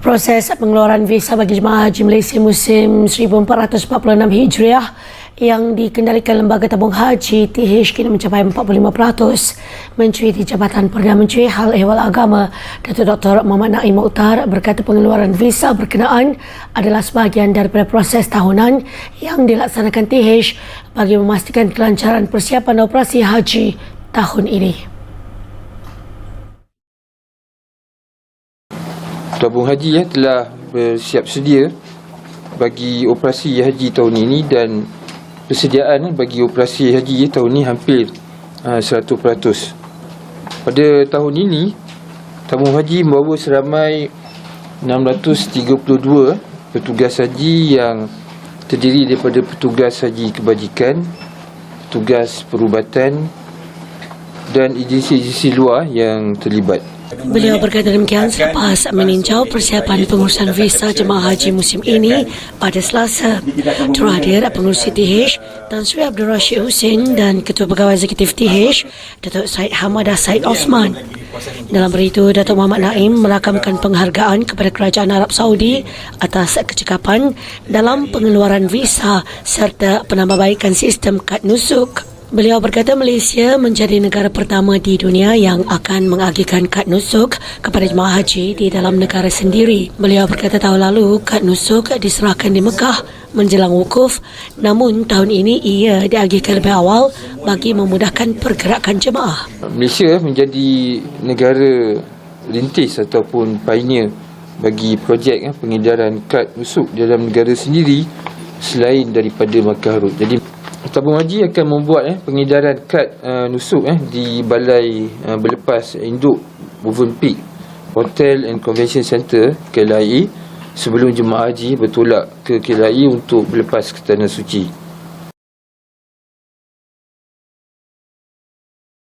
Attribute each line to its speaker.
Speaker 1: Proses pengeluaran visa bagi jemaah haji Malaysia musim 1446 Hijriah yang dikendalikan Lembaga Tabung Haji TH kini mencapai 45%. Menteri di Jabatan Perdana Menteri Hal Ehwal Agama Datuk Dr. Muhammad Naim Mukhtar berkata pengeluaran visa berkenaan adalah sebahagian daripada proses tahunan yang dilaksanakan TH bagi memastikan kelancaran persiapan operasi haji tahun ini.
Speaker 2: Tabung Haji ya, telah bersiap sedia bagi operasi haji tahun ini dan persediaan eh, bagi operasi haji tahun ini hampir uh, 100%. Pada tahun ini, Tabung Haji membawa seramai 632 petugas haji yang terdiri daripada petugas haji kebajikan, petugas perubatan dan agensi-agensi luar yang terlibat.
Speaker 1: Beliau berkata demikian selepas meninjau persiapan pengurusan visa jemaah haji musim ini pada Selasa. Terhadir pengurusi TH Tan Sri Abdul Rashid Hussein dan Ketua Pegawai Eksekutif TH Datuk Syed Hamadah Syed Osman. Dalam berita Datuk Muhammad Naim merakamkan penghargaan kepada Kerajaan Arab Saudi atas kecekapan dalam pengeluaran visa serta penambahbaikan sistem kad nusuk. Beliau berkata Malaysia menjadi negara pertama di dunia yang akan mengagihkan kad nusuk kepada jemaah haji di dalam negara sendiri. Beliau berkata tahun lalu kad nusuk diserahkan di Mekah menjelang wukuf namun tahun ini ia diagihkan lebih awal bagi memudahkan pergerakan jemaah.
Speaker 2: Malaysia menjadi negara lintis ataupun pioneer bagi projek eh, pengedaran kad nusuk dalam negara sendiri selain daripada Makkah Road. Jadi Tabung Haji akan membuat eh, pengedaran kad uh, nusuk eh, di balai uh, berlepas induk Woven Peak Hotel and Convention Centre KLIA sebelum jemaah haji bertolak ke KLIA untuk berlepas ke Tanah Suci.